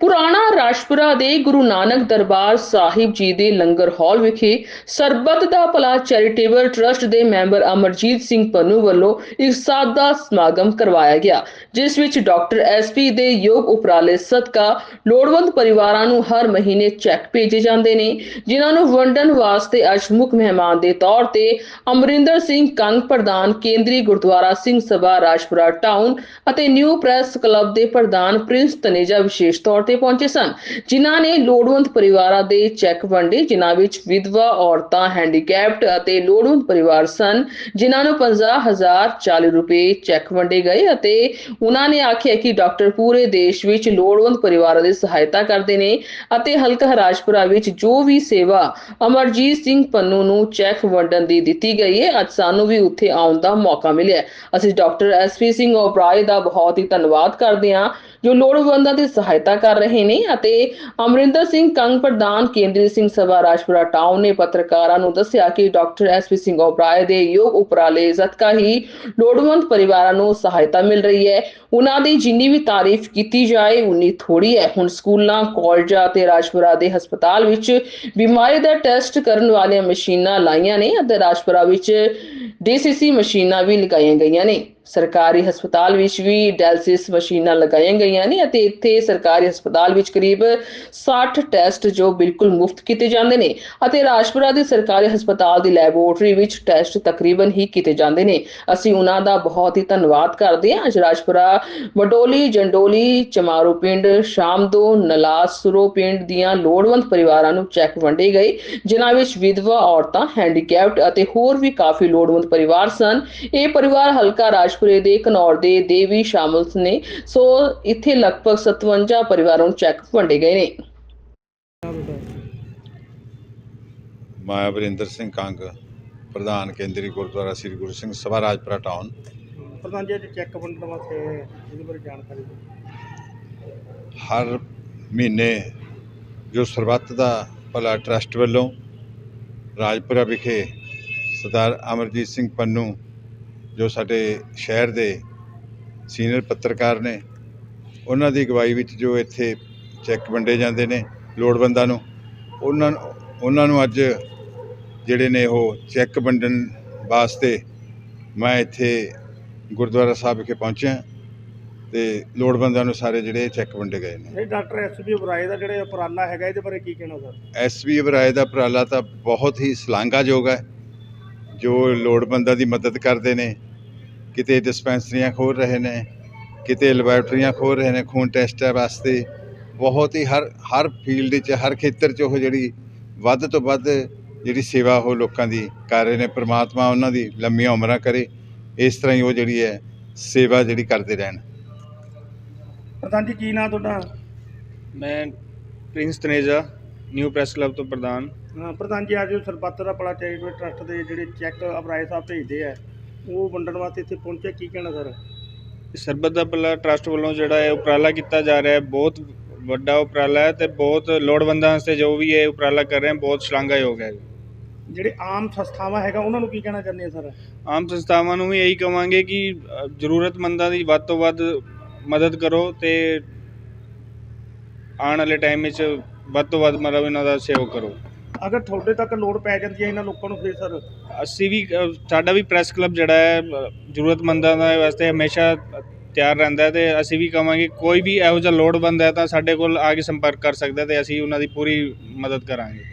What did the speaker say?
ਪੁਰਾਣਾ ਰਾਜਪੁਰਾ ਦੇ ਗੁਰੂ ਨਾਨਕ ਦਰਬਾਰ ਸਾਹਿਬ ਜੀ ਦੇ ਲੰਗਰ ਹਾਲ ਵਿਖੇ ਸਰਬੱਤ ਦਾ ਭਲਾ ਚੈਰੀਟੇਬਲ ਟਰਸਟ ਦੇ ਮੈਂਬਰ ਅਮਰਜੀਤ ਸਿੰਘ ਪੰਨੂ ਵੱਲੋਂ ਇੱਕ ਸਾਦਾ ਸਮਾਗਮ ਕਰਵਾਇਆ ਗਿਆ, ਜਿਸ ਵਿੱਚ ਡਾਕਟਰ ਐਸਪੀ ਦੇ ਯੋਗ ਉਪਰਾਲੇ ਸਦਕਾ ਲੋੜਵੰਦ ਪਰਿਵਾਰਾਂ ਨੂੰ ਹਰ ਮਹੀਨੇ ਚੈੱਕ ਭੇਜੇ ਜਾਂਦੇ ਨੇ, ਜਿਨ੍ਹਾਂ ਨੂੰ ਵੰਡਣ ਵਾਸਤੇ ਅੱਜ ਮੁੱਖ ਮਹਿਮਾਨ ਦੇ ਤੌਰ ਤੇ ਅਮਰਿੰਦਰ ਸਿੰਘ ਕੰਗ ਪ੍ਰਧਾਨ ਕੇਂਦਰੀ ਗੁਰਦੁਆਰਾ ਸਿੰਘ ਸਭਾ ਰਾਜਪੁਰਾ ਟਾਊਨ ਅਤੇ ਨਿਊ ਪ੍ਰੈਸ ਕਲੱਬ ਦੇ ਪ੍ਰਧਾਨ ਪ੍ਰਿੰਸ ਤਨੇਜਾ ਵਿਸ਼ੇਸ਼ ਤੌਰ ਤੇ ਪਹੁੰਚੇ ਸਨ। ਜਿਨ੍ਹਾਂ ਨੇ ਲੋੜਵੰਦ ਪਰਿਵਾਰਾਂ ਦੇ ਚੈੱਕ ਵੰਡੇ, ਜਿਨ੍ਹਾਂ ਵਿੱਚ ਵਿਧਵਾ ਔਰਤਾਂ ਹੈਂਡੀਕੈਪਡ ਅਤੇ ਲੋੜਵੰਦ ਪਰਿਵਾਰ ਸਨ, ਜਿਨ੍ਹਾਂ ਨੂੰ 50000 40 ਰੁਪਏ ਚੈੱਕ ਵੰਡੇ ਗਏ ਅਤੇ ਉਹਨਾਂ ਨੇ ਆਖਿਆ ਕਿ ਡਾਕਟਰ ਪੂਰੇ ਦੇਸ਼ ਵਿੱਚ ਲੋੜਵੰਦ ਪਰਿਵਾਰਾਂ ਦੀ ਸਹਾਇਤਾ ਕਰਦੇ ਨੇ ਅਤੇ ਹਲਕਾ ਰਾਜਪੁਰਾ ਵਿੱਚ ਜੋ ਵੀ ਸੇਵਾ ਅਮਰਜੀਤ ਸਿੰਘ ਪੰਨੂ ਨੂੰ ਚੈੱਕ ਵੰਡਣ ਦੀ ਦਿੱਤੀ ਗਈ ਹੈ, ਅੱਜ ਸਾਨੂੰ ਵੀ ਉੱਥੇ ਆਉਣ ਦਾ ਮੌਕਾ ਮਿਲਿਆ ਅਸੀਂ ਡਾਕਟਰ ਐਸਪੀ ਸਿੰਘ ਓਬਰਾਏ ਦਾ ਬਹੁਤ ਹੀ ਧੰਨਵਾਦ ਕਰਦੇ ਹਾਂ। ਜੋ ਲੋੜਵੰਦਾਂ ਦੀ ਸਹਾਇਤਾ ਕਰ ਰਹੇ ਨੇ ਅਤੇ ਅਮਰਿੰਦਰ ਸਿੰਘ ਕੰਗ ਪ੍ਰਧਾਨ ਕੇਂਦਰੀ ਸਿੰਘ ਸਭਾ ਰਾਜਪੁਰਾ ਟਾਊਨ ਨੇ ਪੱਤਰਕਾਰਾਂ ਨੂੰ ਦੱਸਿਆ ਕਿ ਡਾਕਟਰ ਐਸਪੀ ਸਿੰਘ ਓਬਰਾਏ ਦੇ ਯੋਗ ਉਪਰਾਲੇ ਜ਼ਤਕਾ ਹੀ ਲੋੜਵੰਦ ਪਰਿਵਾਰਾਂ ਨੂੰ ਸਹਾਇਤਾ ਮਿਲ ਰਹੀ ਹੈ। ਉਹਨਾਂ ਦੀ ਜਿੰਨੀ ਵੀ ਤਾਰੀਫ ਕੀਤੀ ਜਾਏ, ਉਨੀ ਥੋੜੀ ਹੈ। ਹੁਣ ਸਕੂਲਾਂ, ਕਾਲਜਾਂ ਅਤੇ ਰਾਜਪੁਰਾ ਦੇ ਹਸਪਤਾਲ ਵਿੱਚ ਬਿਮਾਰੀ ਦਾ ਟੈਸਟ ਕਰਨ ਵਾਲੀਆਂ ਮਸ਼ੀਨਾਂ ਲਾਈਆਂ ਨੇ ਅਤੇ ਰਾਜਪੁਰਾ ਵਿੱਚ ਡੀਸੀਸੀ ਮਸ਼ੀਨਾਂ ਵੀ ਲਗਾਈਆਂ ਗਈਆਂ ਨੇ। ਸਰਕਾਰੀ ਹਸਪਤਾਲ ਵਿੱਚ ਵੀ ਡਾਇਲਿਸਿਸ ਮਸ਼ੀਨਾਂ ਲਗਾਈਆਂ ਗਈਆਂ ਨੇ ਅਤੇ ਇੱਥੇ ਸਰਕਾਰੀ ਹਸਪਤਾਲ ਵਿੱਚ ਕਰੀਬ 60 ਟੈਸਟ ਜੋ ਬਿਲਕੁਲ ਮੁਫਤ ਕੀਤੇ ਜਾਂਦੇ ਨੇ ਅਤੇ ਰਾਜਪੁਰਾ ਦੇ ਸਰਕਾਰੀ ਹਸਪਤਾਲ ਦੀ ਲੈਬੋਰੇਟਰੀ ਵਿੱਚ ਟੈਸਟ ਤਕਰੀਬਨ ਹੀ ਕੀਤੇ ਜਾਂਦੇ ਨੇ। ਅਸੀਂ ਉਹਨਾਂ ਦਾ ਬਹੁਤ ਹੀ ਧੰਨਵਾਦ ਕਰਦੇ ਹਾਂ। ਅੱਜ ਰਾਜਪੁਰਾ ਵਡੋਲੀ, ਜੰਡੋਲੀ, ਚਮਾਰੂ ਪਿੰਡ ਸ਼ਾਮਦੋ ਨਲਾਸੁਰੋ ਪਿੰਡ ਦੀਆਂ ਲੋੜਵੰਦ ਪਰਿਵਾਰਾਂ ਨੂੰ ਚੈੱਕ ਵੰਡੇ ਗਏ, ਜਿਨ੍ਹਾਂ ਵਿੱਚ ਵਿਧਵਾ ਔਰਤਾਂ, ਹੈਂਡੀਕੈਪਡ ਅਤੇ ਹੋਰ ਵੀ ਕਾਫੀ ਲੋੜਵੰਦ ਪਰਿਵਾਰ ਸਨ। ਇਹ ਪਰਿਵਾਰ ਹਲਕਾ ਰਾਜ ਰਾਜਪੁਰੇ ਦੇ ਘਨੌਰ ਦੇ ਦੇਵੀ ਸ਼ਾਮਲ ਨੇ। ਸੋ ਇੱਥੇ ਲਗਭਗ 57 ਪਰਿਵਾਰਾਂ ਨੂੰ ਚੈੱਕ ਵੰਡੇ ਗਏ ਨੇ। ਮੈਂ ਵਰਿੰਦਰ ਸਿੰਘ ਕੰਗ ਪ੍ਰਧਾਨ ਕੇਂਦਰੀ ਗੁਰਦੁਆਰਾ ਸ੍ਰੀ ਗੁਰੂ ਸਿੰਘ ਸਭਾ ਰਾਜਪੁਰਾ ਟਾਊਨ ਪ੍ਰਧਾਨ ਜੀ ਅੱਜ ਚੈੱਕ ਵੰਡਣ ਵਾਸਤੇ ਇਹਦੇ ਬਾਰੇ ਜਾਣਕਾਰੀ ਦਿਓ। ਹਰ ਮਹੀਨੇ ਜੋ ਸਰਬੱਤ ਦਾ ਭਲਾ ਟਰਸਟ ਵੱਲੋਂ ਰਾਜਪੁਰਾ ਵਿਖੇ ਸਰਦਾਰ ਅਮਰਜੀਤ ਸਿੰਘ ਪੰਨੂ ਜੋ ਸਾਡੇ ਸ਼ਹਿਰ ਦੇ ਸੀਨੀਅਰ ਪੱਤਰਕਾਰ ਨੇ ਉਹਨਾਂ ਦੀ ਅਗਵਾਈ ਵਿੱਚ ਜੋ ਇੱਥੇ ਚੈੱਕ ਵੰਡੇ ਜਾਂਦੇ ਨੇ ਲੋੜਵੰਦਾਂ ਨੂੰ ਉਹਨਾਂ ਉਹਨਾਂ ਨੂੰ ਅੱਜ ਜਿਹੜੇ ਨੇ ਉਹ ਚੈੱਕ ਵੰਡਣ ਵਾਸਤੇ ਮੈਂ ਇੱਥੇ ਗੁਰਦੁਆਰਾ ਸਾਹਿਬ ਵਿਖੇ ਪਹੁੰਚਿਆ ਤੇ ਲੋੜਵੰਦਾਂ ਨੂੰ ਸਾਰੇ ਜਿਹੜੇ ਚੈੱਕ ਵੰਡੇ ਗਏ ਨੇ। ਇਹ ਡਾਕਟਰ ਐਸਬੀ ਉਬਰਾਏ ਦਾ ਜਿਹੜੇ ਉਪਰਾਲਾ ਹੈਗਾ ਇਹਦੇ ਬਾਰੇ ਕੀ ਕਹਿਣਾ ਸਰ? ਐਸਵੀ ਅਬਰਾਏ ਦਾ ਉਪਰਾਲਾ ਤਾਂ ਬਹੁਤ ਹੀ ਸ਼ਲਾਘਾਯੋਗ ਹੈ ਜੋ ਲੋੜਵੰਦਾਂ ਦੀ ਮਦਦ ਕਰਦੇ ਨੇ ਕਿਤੇ ਡਿਸਪੈਂਸਰੀਆਂ ਖੋਲ ਰਹੇ ਨੇ ਕਿਤੇ ਲੈਬੋਰੇਟਰੀਆਂ ਖੋਲ ਰਹੇ ਨੇ ਖੂਨ ਟੈਸਟ ਵਾਸਤੇ। ਬਹੁਤ ਹੀ ਹਰ ਹਰ ਫੀਲਡ 'ਚ ਹਰ ਖੇਤਰ 'ਚ ਉਹ ਜਿਹੜੀ ਵੱਧ ਤੋਂ ਵੱਧ ਜਿਹੜੀ ਸੇਵਾ ਉਹ ਲੋਕਾਂ ਦੀ ਕਰ ਰਹੇ ਨੇ ਪ੍ਰਮਾਤਮਾ ਉਹਨਾਂ ਦੀ ਲੰਮੀਆਂ ਉਮਰਾਂ ਕਰੇ ਇਸ ਤਰ੍ਹਾਂ ਹੀ ਉਹ ਜਿਹੜੀ ਹੈ ਸੇਵਾ ਜਿਹੜੀ ਕਰਦੇ ਰਹਿਣ। ਪ੍ਰਧਾਨ ਜੀ ਕੀ ਨਾਂ ਤੁਹਾਡਾ? ਮੈਂ Prince Taneja new press club ਤੋਂ ਪ੍ਰਧਾਨ। ਹਾਂ, ਪ੍ਰਧਾਨ ਜੀ ਅੱਜ ਸਰਬੱਤ ਦਾ ਭਲਾ ਚੈਰੀਟੇਬਲ ਟਰਸਟ ਦੇ ਜਿਹੜੇ ਚੈੱਕ ਉਬਰਾਏ ਸਾਹਿਬ ਭੇਜਦੇ ਆ ਉਹ ਵੰਡਣ ਵਾਸਤੇ ਇੱਥੇ ਪਹੁੰਚੇ ਕੀ ਕਹਿਣਾ ਸਰ? ਸਰਬਤ ਦਾ ਭਲਾ ਟਰਸਟ ਵੱਲੋਂ ਜਿਹੜਾ ਹੈ ਉਪਰਾਲਾ ਕੀਤਾ ਜਾ ਰਿਹਾ ਹੈ ਬਹੁਤ ਵੱਡਾ ਉਪਰਾਲਾ ਹੈ ਤੇ ਬਹੁਤ ਲੋੜਵੰਦਾਂ ਵਾਸਤੇ ਜੋ ਵੀ ਇਹ ਉਪਰਾਲਾ ਕਰ ਰਹੇ ਹਨ ਬਹੁਤ ਸ਼ਲਾਘਾਯੋਗ ਹੈ। ਜਿਹੜੇ ਆਮ ਸੰਸਥਾਵਾਂ ਹੈਗਾ ਉਹਨਾਂ ਨੂੰ ਕੀ ਕਹਿਣਾ ਚਾਹੁੰਦੇ ਆ ਸਰ? ਆਮ ਸੰਸਥਾਵਾਂ ਨੂੰ ਵੀ ਇਹੀ ਕਵਾਂਗੇ ਕਿ ਜ਼ਰੂਰਤਮੰਦਾਂ ਦੀ ਵੱਧ ਤੋਂ ਵੱਧ ਮਦਦ ਕਰੋ ਤੇ ਆਉਣ ਵਾਲੇ ਟਾਈਮ ਵਿੱਚ ਵੱਧ ਤੋਂ ਵੱਧ ਮਤਲਬ ਇਹਨਾਂ ਦਾ ਸਹਿਯੋਗ ਕਰੋ। ਅਗਰ ਤੁਹਾਡੇ ਤੱਕ ਲੋੜ ਪੈ ਜਾਂਦੀ ਹੈ ਇਹਨਾਂ ਲੋਕਾਂ ਨੂੰ ਫਿਰ ਸਰ? ਅਸੀਂ ਵੀ ਅ, ਸਾਡਾ ਵੀ ਪ੍ਰੈਸ ਕਲੱਬ ਜਿਹੜਾ ਹੈ ਅ, ਜ਼ਰੂਰਤਮੰਦਾਂ ਦਾ ਵਾਸਤੇ ਹਮੇਸ਼ਾ ਤਿਆਰ ਰਹਿੰਦਾ ਹੈ ਤੇ ਅਸੀਂ ਵੀ ਕਵਾਂਗੇ ਕੋਈ ਵੀ ਇਹੋ ਜਿਹਾ ਲੋੜਵੰਦ ਹੈ ਤਾਂ ਸਾਡੇ ਕੋਲ ਆ ਕੇ ਸੰਪਰਕ ਕਰ ਸਕਦਾ ਹੈ ਤੇ ਅਸੀਂ ਉਹਨਾਂ ਦੀ ਪੂਰੀ ਮਦਦ ਕਰਾਂਗੇ।